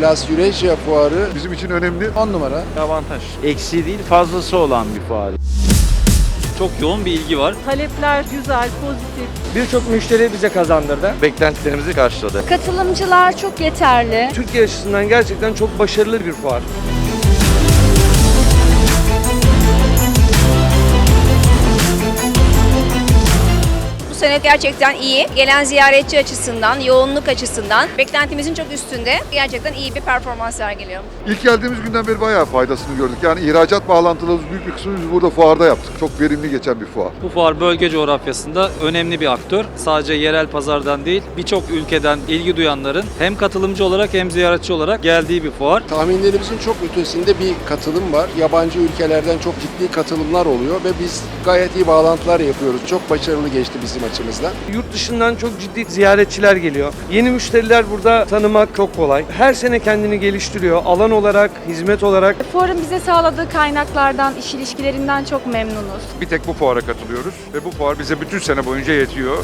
Plus Eurasia fuarı Bizim için önemli. 10 numara. Avantaj. Eksiği değil fazlası olan bir fuar. Çok yoğun bir ilgi var. Talepler güzel, pozitif. Birçok müşteri bize kazandırdı. Beklentilerimizi karşıladı. Katılımcılar çok yeterli. Türkiye açısından gerçekten çok başarılı bir fuar. Sene gerçekten iyi. Gelen ziyaretçi açısından, yoğunluk açısından beklentimizin çok üstünde. Gerçekten iyi bir performans sergiliyor. İlk geldiğimiz günden beri bayağı faydasını gördük. Yani ihracat bağlantılarımız büyük bir kısmını biz burada fuarda yaptık. Çok verimli geçen bir fuar. Bu fuar bölge coğrafyasında önemli bir aktör. Sadece yerel pazardan değil, birçok ülkeden ilgi duyanların hem katılımcı olarak hem ziyaretçi olarak geldiği bir fuar. Tahminlerimizin çok ötesinde bir katılım var. Yabancı ülkelerden çok ciddi katılımlar oluyor ve biz gayet iyi bağlantılar yapıyoruz. Çok başarılı geçti bizim açımızdan. Yurt dışından çok ciddi ziyaretçiler geliyor. Yeni müşteriler burada tanımak çok kolay. Her sene kendini geliştiriyor. Alan olarak, hizmet olarak. Fuarın bize sağladığı kaynaklardan, iş ilişkilerinden çok memnunuz. Bir tek bu fuara katılıyoruz ve bu fuar bize bütün sene boyunca yetiyor.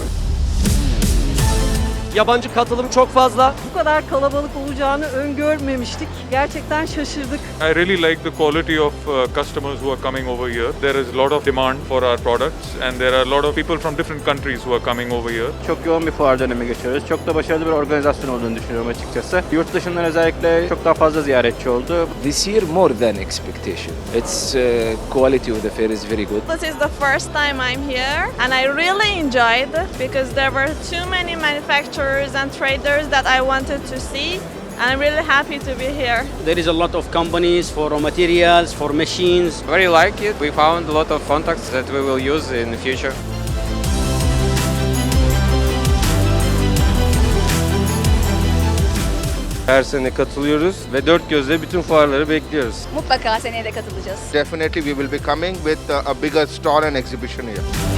Yabancı katılım çok fazla. Bu kadar kalabalık olacağını öngörmemiştik. Gerçekten şaşırdık. I really like the quality of uh, customers who are coming over here. There is a lot of demand for our products, and there are a lot of people from different countries who are coming over here. Çok yoğun bir fuar dönemi geçiyoruz. Çok da başarılı bir organizasyon olduğunu düşünüyorum açıkçası. Yurt dışından özellikle çok daha fazla ziyaretçi oldu. This year more than expectation. It's uh, quality of the fair is very good. This is the first time I'm here and I really enjoyed because there were too many manufacturers and traders that I wanted to see and I'm really happy to be here. There is a lot of companies for raw materials, for machines. Very like it. We found a lot of contacts that we will use in the future. Her sene katılıyoruz ve dört gözle bütün fuarları bekliyoruz. Mutlaka seneye de katılacağız. Definitely we will be coming with a bigger stall and exhibition here.